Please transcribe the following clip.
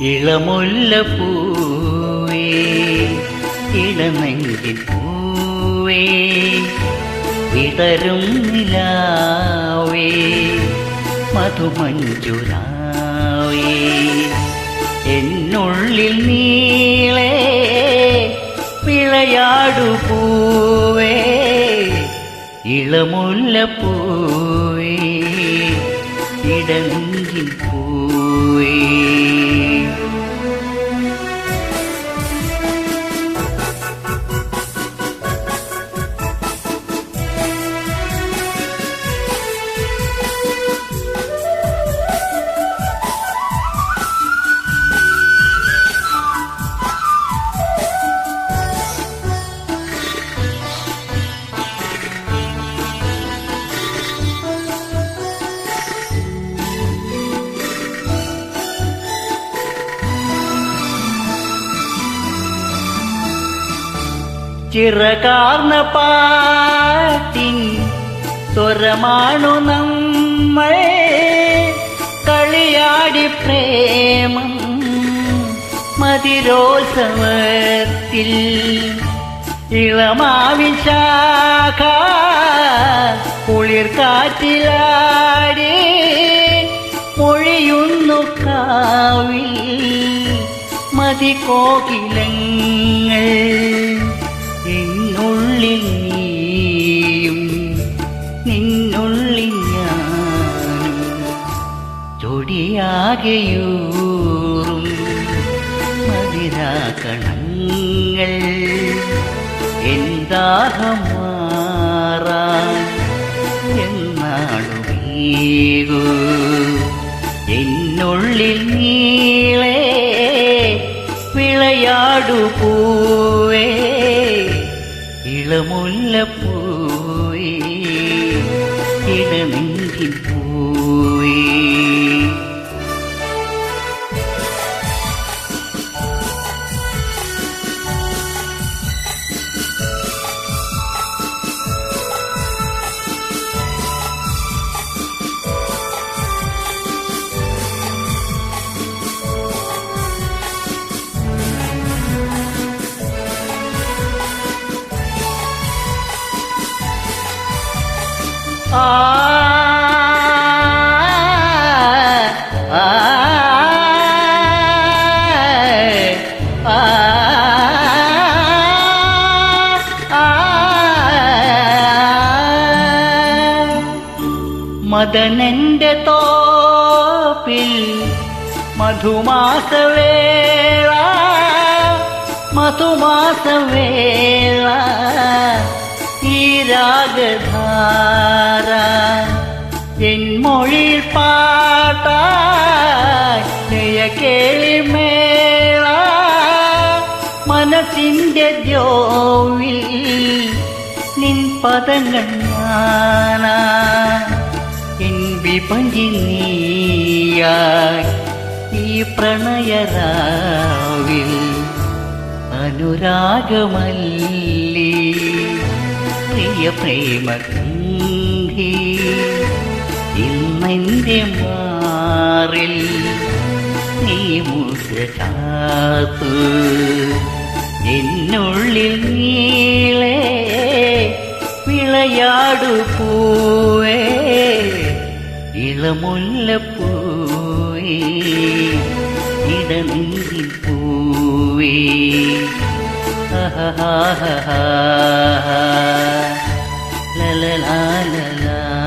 ഇളമുല്ല പൂവേ ഇളനെങ്കിൽ പൂവേ വിടരും നിലാവേ മധുമഞ്ജുരാവേ എന്നുള്ളിൽ നീളേ വിളയാടു ഇളമുല്ല പൂവേ ഇടനെങ്കിൽ പൂവേ ചിറകാർന്ന പാട്ടിൻ സ്വരമാണു നമ്മൾ കളിയാടി പ്രേമം മതിരോത്സവത്തിൽ ഇളമാവിൻ ശാഖ കുളിർ കാറ്റിലാടി മൊഴിയുന്നു കാവിൽ മതി കോകിലങ്ങൾ ചൊടിയാകെയൂറും മതിരാകണങ്ങൾ എന്താഹം മാറാൻ എന്നുള്ളിൽ നീളേ വിളയാടുപൂവേ പൂവേ ഇളമുല്ല പൂവേ. മദനന്റെ തോപ്പിൽ മധുമാസവേള മധുമാസവേള ഈ രാഗധാര പാട്ടയ കേളി പാട്ടായ കേളിമേള മനസ്സിന്റെ ദ്യോവിൽ നിൻ പദങ്ങൾ ഞാനാ എൻ വിപഞ്ചി നീയായി ഈ പ്രണയരാവിൽ അനുരാഗമല്ലി. പ്രിയ പ്രേമഗന്ധി ഇന്നെന്റെ മാറിൽ നീ മുസാത്തു എന്നുള്ളിൽ നീളേ വിളയാടു പൂവേ ഇളമുല്ലപ്പൂവേ ഇടനീരിൽ പൂവേ. la la la la